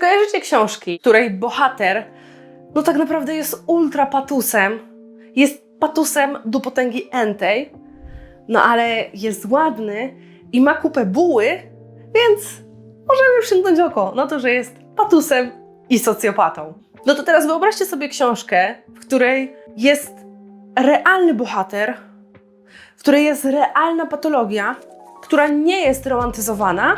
kojarzycie książki, której bohater no tak naprawdę jest ultra patusem, jest patusem do potęgi entej, no ale jest ładny i ma kupę buły, więc możemy przymknąć oko na to, że jest patusem i socjopatą. No to teraz wyobraźcie sobie książkę, w której jest realny bohater, w której jest realna patologia, która nie jest romantyzowana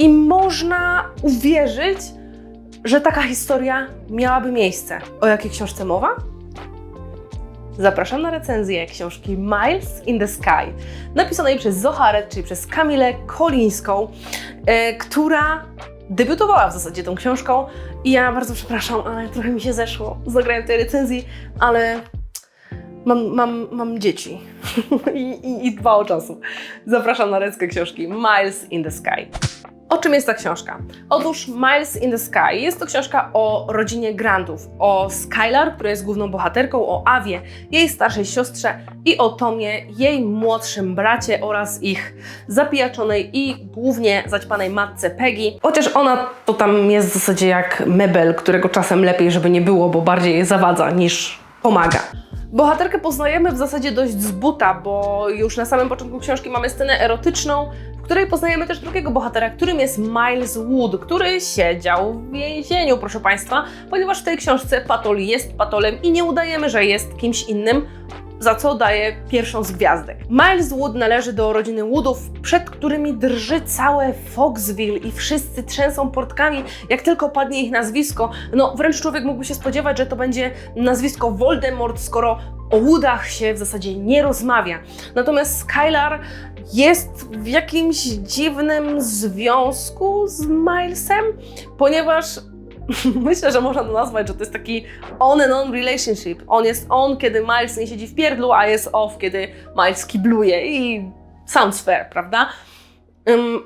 i można uwierzyć, że taka historia miałaby miejsce. O jakiej książce mowa? Zapraszam na recenzję książki Miles in the Sky, napisanej przez Zoharet, czyli przez Kamilę Kolińską, e, która debiutowała w zasadzie tą książką i ja bardzo przepraszam, ale trochę mi się zeszło. Zagrałem tej recenzji, ale mam, mam, mam dzieci I, i, i dwa o czasu. Zapraszam na reckę książki Miles in the Sky. O czym jest ta książka? Otóż Miles in the Sky jest to książka o rodzinie Grantów, o Skylar, która jest główną bohaterką, o Awie, jej starszej siostrze i o Tomie, jej młodszym bracie oraz ich zapijaczonej i głównie zaćpanej matce Peggy. Chociaż ona to tam jest w zasadzie jak mebel, którego czasem lepiej, żeby nie było, bo bardziej zawadza niż pomaga. Bohaterkę poznajemy w zasadzie dość z buta, bo już na samym początku książki mamy scenę erotyczną, której poznajemy też drugiego bohatera, którym jest Miles Wood, który siedział w więzieniu, proszę Państwa, ponieważ w tej książce Patol jest Patolem i nie udajemy, że jest kimś innym, za co daje pierwszą z gwiazdek. Miles Wood należy do rodziny Woodów, przed którymi drży całe Foxville i wszyscy trzęsą portkami, jak tylko padnie ich nazwisko. No, wręcz człowiek mógłby się spodziewać, że to będzie nazwisko Voldemort, skoro o Woodach się w zasadzie nie rozmawia. Natomiast Skylar jest w jakimś dziwnym związku z Milesem, ponieważ myślę, że można to nazwać, że to jest taki on and on relationship. On jest on, kiedy Miles nie siedzi w pierdlu, a jest off, kiedy Miles kibluje i sounds fair, prawda? Ym,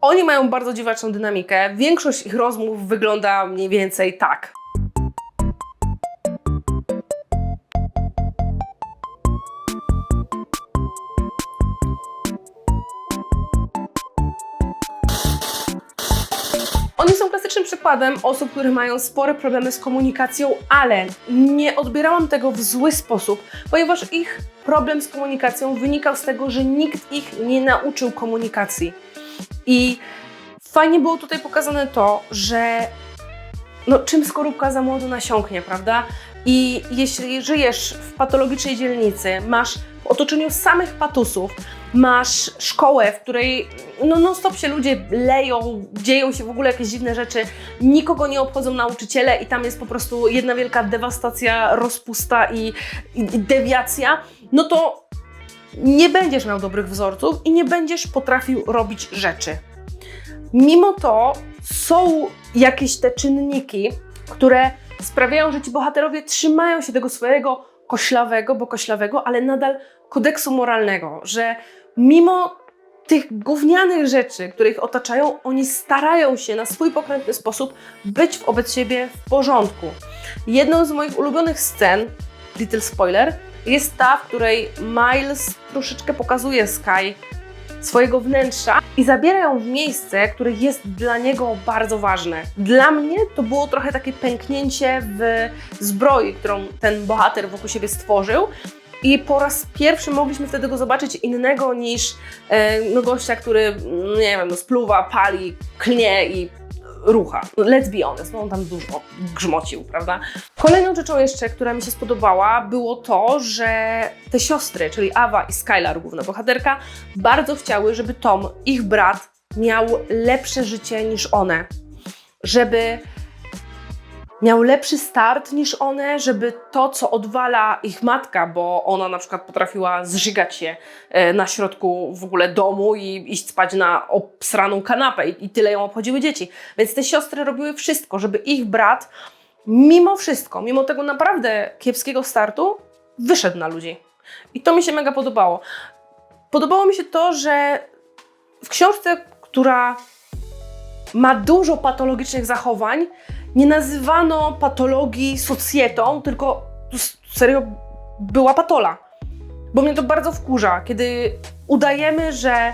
oni mają bardzo dziwaczną dynamikę. Większość ich rozmów wygląda mniej więcej tak. Klasycznym przykładem osób, które mają spore problemy z komunikacją, ale nie odbierałam tego w zły sposób, ponieważ ich problem z komunikacją wynikał z tego, że nikt ich nie nauczył komunikacji. I fajnie było tutaj pokazane to, że no, czym skorupka za młodu nasiąknie, prawda? I jeśli żyjesz w patologicznej dzielnicy, masz w otoczeniu samych patusów, masz szkołę, w której no non-stop się ludzie leją, dzieją się w ogóle jakieś dziwne rzeczy, nikogo nie obchodzą nauczyciele i tam jest po prostu jedna wielka dewastacja, rozpusta i, i, i dewiacja, no to nie będziesz miał dobrych wzorców i nie będziesz potrafił robić rzeczy. Mimo to są jakieś te czynniki, które sprawiają, że ci bohaterowie trzymają się tego swojego koślawego, bo koślawego, ale nadal kodeksu moralnego, że mimo tych gównianych rzeczy, które ich otaczają, oni starają się na swój pokrętny sposób być wobec siebie w porządku. Jedną z moich ulubionych scen, little spoiler, jest ta, w której Miles troszeczkę pokazuje Sky swojego wnętrza i zabiera ją w miejsce, które jest dla niego bardzo ważne. Dla mnie to było trochę takie pęknięcie w zbroi, którą ten bohater wokół siebie stworzył. I po raz pierwszy mogliśmy wtedy go zobaczyć innego niż e, no gościa, który, no nie wiem, no spluwa, pali, klnie i rucha. Let's be honest, no on tam dużo grzmocił, prawda? Kolejną rzeczą jeszcze, która mi się spodobała, było to, że te siostry, czyli Awa i Skylar, główna bohaterka, bardzo chciały, żeby Tom, ich brat, miał lepsze życie niż one. Żeby miał lepszy start niż one, żeby to, co odwala ich matka, bo ona na przykład potrafiła zżygać się e, na środku w ogóle domu i iść spać na obsraną kanapę i, i tyle ją obchodziły dzieci. Więc te siostry robiły wszystko, żeby ich brat mimo wszystko, mimo tego naprawdę kiepskiego startu, wyszedł na ludzi. I to mi się mega podobało. Podobało mi się to, że w książce, która ma dużo patologicznych zachowań, nie nazywano patologii socjetą, tylko serio była patola. Bo mnie to bardzo wkurza, kiedy udajemy, że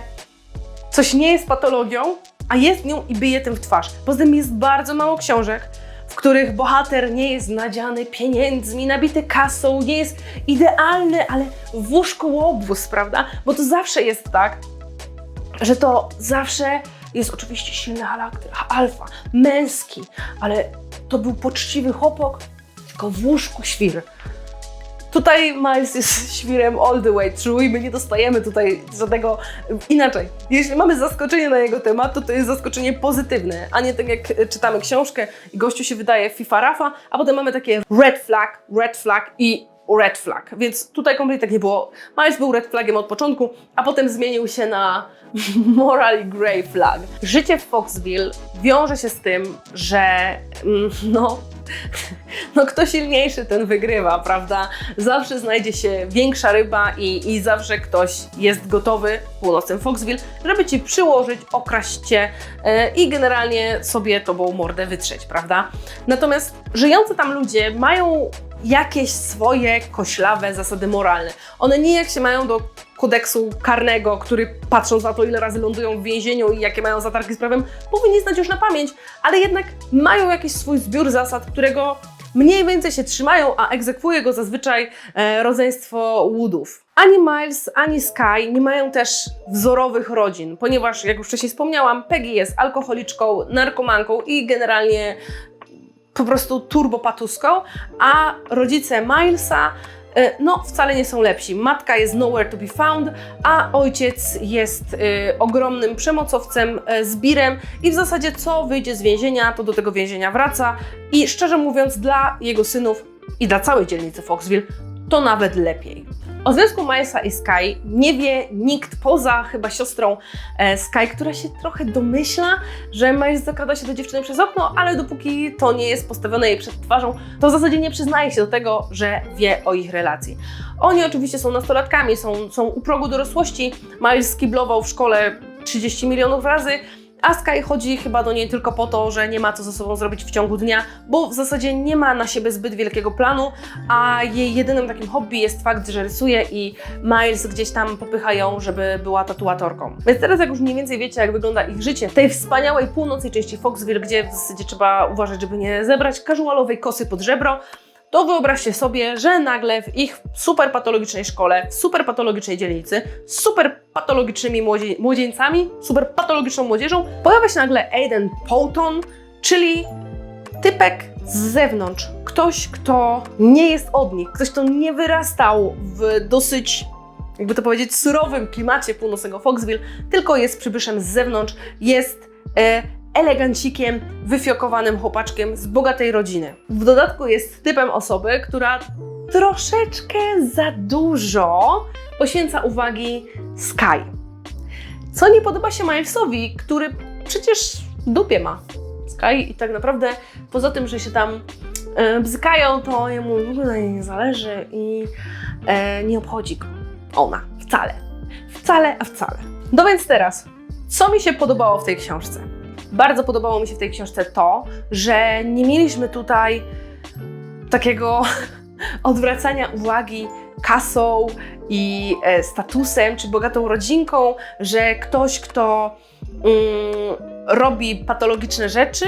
coś nie jest patologią, a jest nią i byje tym w twarz. Poza tym jest bardzo mało książek, w których bohater nie jest nadziany pieniędzmi, nabity kasą, nie jest idealny, ale w łóżku łobuz, prawda? Bo to zawsze jest tak, że to zawsze jest oczywiście silny charakter, alfa, męski, ale to był poczciwy chłopak, tylko w łóżku świr. Tutaj Miles jest świrem all the way through i my nie dostajemy tutaj żadnego... Inaczej, jeśli mamy zaskoczenie na jego temat, to to jest zaskoczenie pozytywne, a nie tak jak czytamy książkę i gościu się wydaje FIFA Rafa, a potem mamy takie red flag, red flag i red flag. Więc tutaj kompletnie tak nie było. Miles był red flagiem od początku, a potem zmienił się na moral grey flag. Życie w Foxville wiąże się z tym, że mm, no, no kto silniejszy, ten wygrywa, prawda? Zawsze znajdzie się większa ryba i, i zawsze ktoś jest gotowy północnym Foxville, żeby ci przyłożyć, okraść cię e, i generalnie sobie tobą mordę wytrzeć, prawda? Natomiast żyjący tam ludzie mają jakieś swoje koślawe zasady moralne. One nijak się mają do kodeksu karnego, który patrząc na to, ile razy lądują w więzieniu i jakie mają zatargi z prawem, powinni znać już na pamięć, ale jednak mają jakiś swój zbiór zasad, którego mniej więcej się trzymają, a egzekwuje go zazwyczaj e, rodzeństwo Woodów. Ani Miles, ani Sky nie mają też wzorowych rodzin, ponieważ, jak już wcześniej wspomniałam, Peggy jest alkoholiczką, narkomanką i generalnie po prostu turbopatuską, a rodzice Milesa e, no, wcale nie są lepsi. Matka jest nowhere to be found, a ojciec jest y, ogromnym przemocowcem, y, zbirem i w zasadzie co wyjdzie z więzienia, to do tego więzienia wraca i szczerze mówiąc dla jego synów i dla całej dzielnicy Foxville to nawet lepiej. O związku Milesa i Sky nie wie nikt poza chyba siostrą e, Sky, która się trochę domyśla, że Miles zakrada się do dziewczyny przez okno, ale dopóki to nie jest postawione jej przed twarzą, to w zasadzie nie przyznaje się do tego, że wie o ich relacji. Oni oczywiście są nastolatkami, są, są u progu dorosłości. Miles skiblował w szkole 30 milionów razy, a Sky chodzi chyba do niej tylko po to, że nie ma co ze sobą zrobić w ciągu dnia, bo w zasadzie nie ma na siebie zbyt wielkiego planu, a jej jedynym takim hobby jest fakt, że rysuje i Miles gdzieś tam popycha ją, żeby była tatuatorką. Więc teraz jak już mniej więcej wiecie, jak wygląda ich życie w tej wspaniałej północnej części Foxville, gdzie w zasadzie trzeba uważać, żeby nie zebrać casualowej kosy pod żebro, to wyobraźcie sobie, że nagle w ich super patologicznej szkole, w super patologicznej dzielnicy, z super patologicznymi młodzie młodzieńcami, super patologiczną młodzieżą, pojawia się nagle Aiden Poulton, czyli typek z zewnątrz. Ktoś, kto nie jest od nich, ktoś, kto nie wyrastał w dosyć jakby to powiedzieć, surowym klimacie północnego Foxville, tylko jest przybyszem z zewnątrz, jest e, elegancikiem, wyfiokowanym chłopaczkiem z bogatej rodziny. W dodatku jest typem osoby, która troszeczkę za dużo poświęca uwagi Sky. Co nie podoba się Milesowi, który przecież dupie ma Sky i tak naprawdę poza tym, że się tam e, bzykają, to jemu w ogóle na niej nie zależy i e, nie obchodzi go ona wcale. Wcale, a wcale. No więc teraz, co mi się podobało w tej książce? Bardzo podobało mi się w tej książce to, że nie mieliśmy tutaj takiego odwracania uwagi kasą i e, statusem, czy bogatą rodzinką, że ktoś, kto mm, robi patologiczne rzeczy,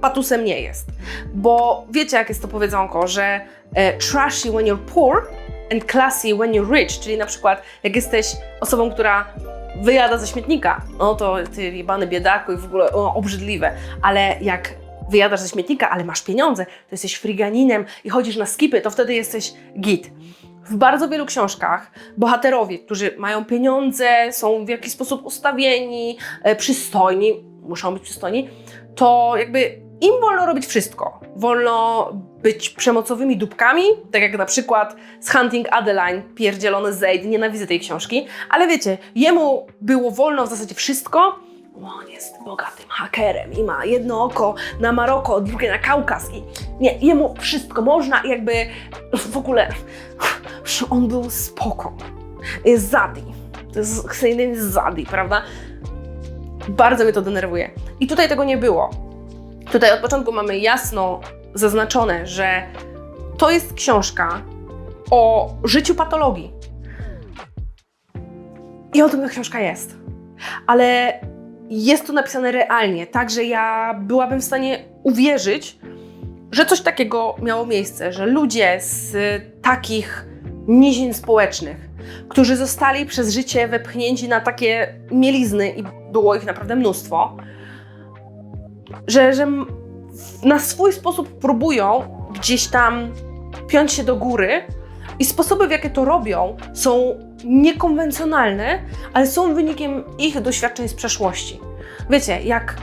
patusem nie jest. Bo wiecie, jak jest to powiedzonko, że e, trashy when you're poor and classy when you're rich, czyli na przykład jak jesteś osobą, która wyjada ze śmietnika, no to ty jebany biedaku i w ogóle o, obrzydliwe, ale jak wyjadasz ze śmietnika, ale masz pieniądze, to jesteś friganinem i chodzisz na skipy, to wtedy jesteś git. W bardzo wielu książkach bohaterowie, którzy mają pieniądze, są w jakiś sposób ustawieni, e, przystojni, muszą być przystojni, to jakby im wolno robić wszystko. Wolno być przemocowymi dupkami, tak jak na przykład z Hunting Adeline, pierdzielony Zaid, nienawidzę tej książki, ale wiecie, jemu było wolno w zasadzie wszystko, on jest bogatym hakerem i ma jedno oko na Maroko, drugie na Kaukaz i nie, jemu wszystko można jakby w ogóle on był spoko. Jest Zadi. To jest Hussein Zadi, prawda? Bardzo mnie to denerwuje. I tutaj tego nie było. Tutaj od początku mamy jasno zaznaczone, że to jest książka o życiu patologii. I o tym ta książka jest. Ale jest to napisane realnie, tak że ja byłabym w stanie uwierzyć, że coś takiego miało miejsce, że ludzie z takich nizin społecznych, którzy zostali przez życie wepchnięci na takie mielizny i było ich naprawdę mnóstwo, że, że na swój sposób próbują gdzieś tam piąć się do góry i sposoby, w jakie to robią, są niekonwencjonalne, ale są wynikiem ich doświadczeń z przeszłości. Wiecie, jak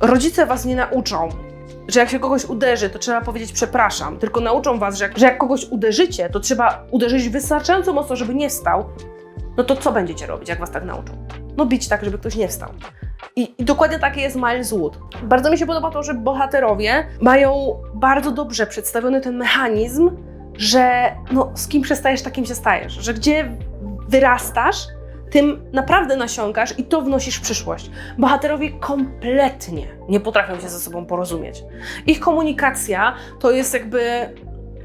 rodzice was nie nauczą, że jak się kogoś uderzy, to trzeba powiedzieć przepraszam, tylko nauczą was, że jak, że jak kogoś uderzycie, to trzeba uderzyć wystarczająco mocno, żeby nie wstał, no to co będziecie robić, jak was tak nauczą? No bić tak, żeby ktoś nie wstał. I, I dokładnie takie jest Miles Wood. Bardzo mi się podoba to, że bohaterowie mają bardzo dobrze przedstawiony ten mechanizm, że no, z kim przestajesz, takim się stajesz. Że gdzie wyrastasz, tym naprawdę nasiąkasz i to wnosisz w przyszłość. Bohaterowie kompletnie nie potrafią się ze sobą porozumieć. Ich komunikacja to jest jakby,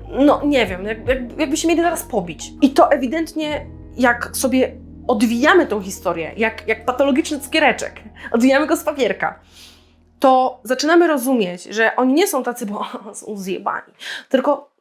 no nie wiem, jak, jak, jakby się mieli zaraz pobić. I to ewidentnie, jak sobie odwijamy tą historię, jak, jak patologiczny cukiereczek, odwijamy go z papierka, to zaczynamy rozumieć, że oni nie są tacy, bo są zjebani, tylko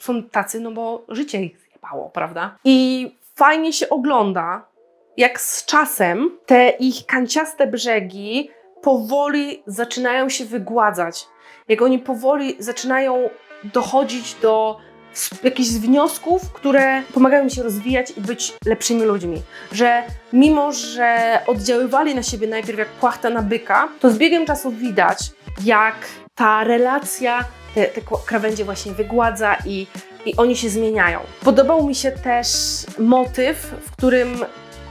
są tacy, no bo życie ich zjebało, prawda? I fajnie się ogląda, jak z czasem te ich kanciaste brzegi powoli zaczynają się wygładzać. Jak oni powoli zaczynają dochodzić do s- jakichś wniosków, które pomagają im się rozwijać i być lepszymi ludźmi. Że mimo, że oddziaływali na siebie najpierw jak płachta na byka, to z biegiem czasu widać, jak ta relacja te, te krawędzie właśnie wygładza i, i oni się zmieniają. Podobał mi się też motyw, w którym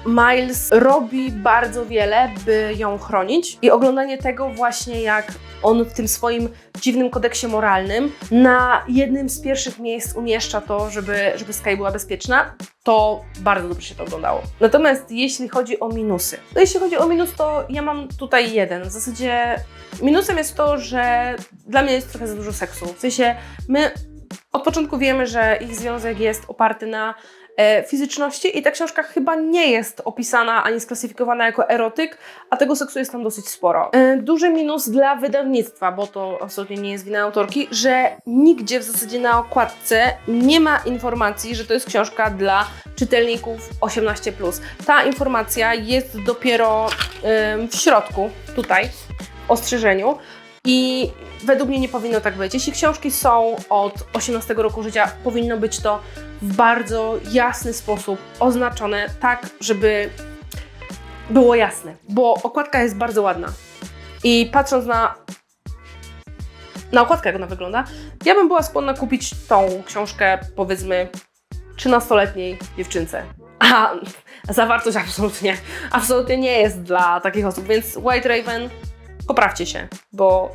Miles robi bardzo wiele, by ją chronić i oglądanie tego właśnie jak on w tym swoim dziwnym kodeksie moralnym na jednym z pierwszych miejsc umieszcza to, żeby, żeby Sky była bezpieczna, to bardzo dobrze się to oglądało. Natomiast jeśli chodzi o minusy, to jeśli chodzi o minus, to ja mam tutaj jeden. W zasadzie minusem jest to, że dla mnie jest trochę za dużo seksu. W sensie my od początku wiemy, że ich związek jest oparty na fizyczności i ta książka chyba nie jest opisana ani sklasyfikowana jako erotyk, a tego seksu jest tam dosyć sporo. E, duży minus dla wydawnictwa, bo to absolutnie nie jest wina autorki, że nigdzie w zasadzie na okładce nie ma informacji, że to jest książka dla czytelników 18+. Ta informacja jest dopiero w środku, tutaj, w ostrzeżeniu. I według mnie nie powinno tak być. Jeśli książki są od 18 roku życia, powinno być to w bardzo jasny sposób oznaczone, tak, żeby było jasne. Bo okładka jest bardzo ładna. I patrząc na, na okładkę, jak ona wygląda, ja bym była skłonna kupić tą książkę, powiedzmy, 13-letniej dziewczynce. A zawartość absolutnie, absolutnie nie jest dla takich osób, więc White Raven poprawcie się, bo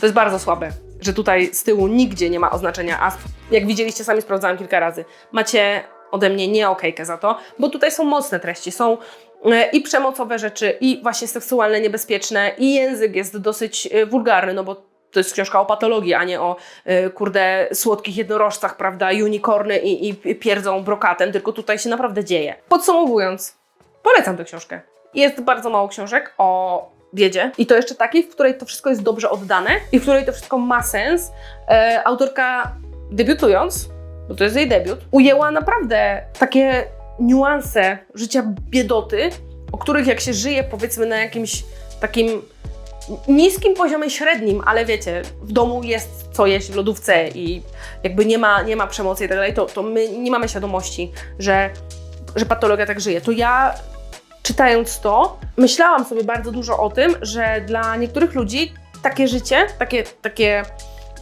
to jest bardzo słabe, że tutaj z tyłu nigdzie nie ma oznaczenia, a jak widzieliście, sami sprawdzałam kilka razy, macie ode mnie nie okejkę za to, bo tutaj są mocne treści, są e, i przemocowe rzeczy, i właśnie seksualne, niebezpieczne, i język jest dosyć e, wulgarny, no bo to jest książka o patologii, a nie o e, kurde słodkich jednorożcach, prawda, unicorny i, i pierdzą brokatem, tylko tutaj się naprawdę dzieje. Podsumowując, polecam tę książkę. Jest bardzo mało książek o biedzie i to jeszcze takiej, w której to wszystko jest dobrze oddane i w której to wszystko ma sens. E, autorka debiutując, bo to jest jej debiut, ujęła naprawdę takie niuanse życia biedoty, o których jak się żyje powiedzmy na jakimś takim niskim poziomie średnim, ale wiecie, w domu jest co jeść w lodówce i jakby nie ma, nie ma przemocy i tak dalej, to, to my nie mamy świadomości, że, że patologia tak żyje. To ja czytając to, myślałam sobie bardzo dużo o tym, że dla niektórych ludzi takie życie, takie, takie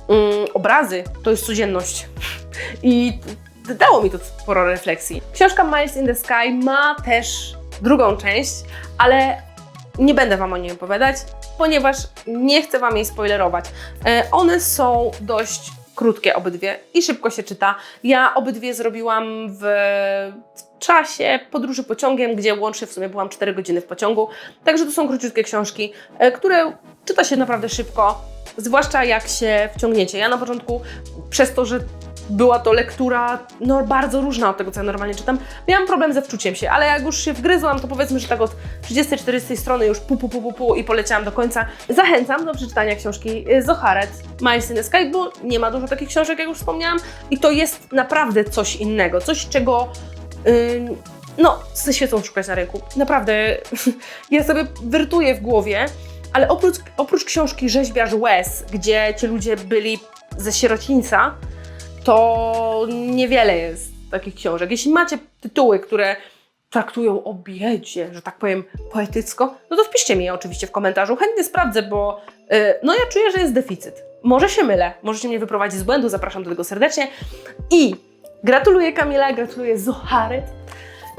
mm, obrazy to jest codzienność. I dało mi to sporo refleksji. Książka Miles in the Sky ma też drugą część, ale nie będę Wam o niej opowiadać, ponieważ nie chcę Wam jej spoilerować. E, one są dość krótkie obydwie i szybko się czyta. Ja obydwie zrobiłam w czasie podróży pociągiem, gdzie łącznie w sumie byłam 4 godziny w pociągu. Także to są króciutkie książki, e, które czyta się naprawdę szybko, zwłaszcza jak się wciągniecie. Ja na początku, przez to, że była to lektura no, bardzo różna od tego, co ja normalnie czytam. Miałam problem ze wczuciem się, ale jak już się wgryzłam, to powiedzmy, że tak od 30-40 strony już pu, pu, pu, pu, pu i poleciałam do końca. Zachęcam do przeczytania książki Zoharet, Miles in the Sky, bo nie ma dużo takich książek, jak już wspomniałam i to jest naprawdę coś innego, coś, czego y, no, ze świecą szukać na rynku. Naprawdę, ja sobie wertuję w głowie, ale oprócz, oprócz książki Rzeźbiarz Łez, gdzie ci ludzie byli ze sierocińca, to niewiele jest takich książek. Jeśli macie tytuły, które traktują o biedzie, że tak powiem, poetycko, no to wpiszcie mi je oczywiście w komentarzu. Chętnie sprawdzę, bo yy, no ja czuję, że jest deficyt. Może się mylę, możecie mnie wyprowadzić z błędu, zapraszam do tego serdecznie. I gratuluję Kamila, gratuluję Zoharet.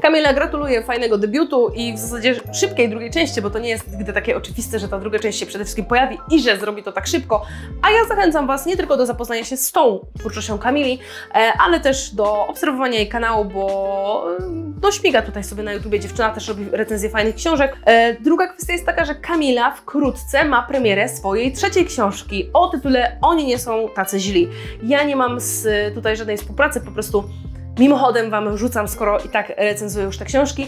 Kamila, gratuluję fajnego debiutu i w zasadzie szybkiej drugiej części, bo to nie jest nigdy takie oczywiste, że ta druga część się przede wszystkim pojawi i że zrobi to tak szybko. A ja zachęcam Was nie tylko do zapoznania się z tą twórczością Kamili, e, ale też do obserwowania jej kanału, bo e, no śmiga tutaj sobie na YouTubie, dziewczyna też robi recenzje fajnych książek. E, Druga kwestia jest taka, że Kamila wkrótce ma premierę swojej trzeciej książki o tytule Oni nie są tacy źli. Ja nie mam z tutaj żadnej współpracy, po prostu Mimochodem Wam rzucam, skoro i tak recenzuję już te książki.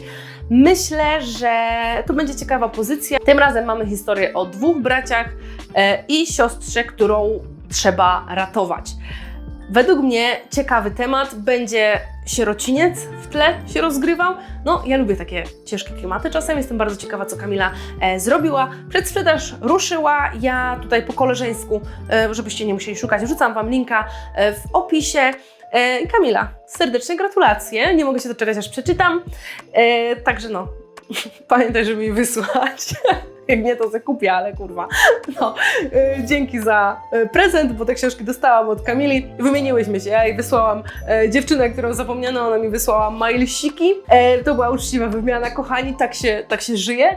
Myślę, że to będzie ciekawa pozycja. Tym razem mamy historię o dwóch braciach e, i siostrze, którą trzeba ratować. Według mnie ciekawy temat będzie sierociniec w tle się rozgrywał. No, ja lubię takie ciężkie klimaty czasem. Jestem bardzo ciekawa, co Kamila e, zrobiła. Przedsprzedaż ruszyła. Ja tutaj po koleżeńsku, e, żebyście nie musieli szukać, wrzucam Wam linka e, w opisie. E, Kamila, serdeczne gratulacje. Nie mogę się doczekać, aż przeczytam. E, także no, pamiętaj, żeby mi wysłać. Jak nie, to zakupię, ale kurwa. No, e, dzięki za e, prezent, bo te książki dostałam od Kamili. Wymieniłyśmy się. Ja jej wysłałam e, dziewczynę, którą zapomniano, ona mi wysłała mailsiki. E, to była uczciwa wymiana, kochani, tak się, tak się żyje.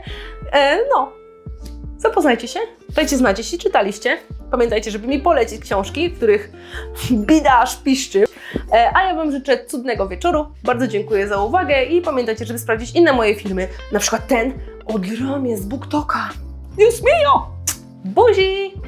E, no, zapoznajcie się, dajcie znać, jeśli czytaliście. Pamiętajcie, żeby mi polecić książki, w których bida aż piszczy. E, A ja Wam życzę cudnego wieczoru. Bardzo dziękuję za uwagę i pamiętajcie, żeby sprawdzić inne moje filmy, na przykład ten o dramie z BookToka. Dios mio! Buzi!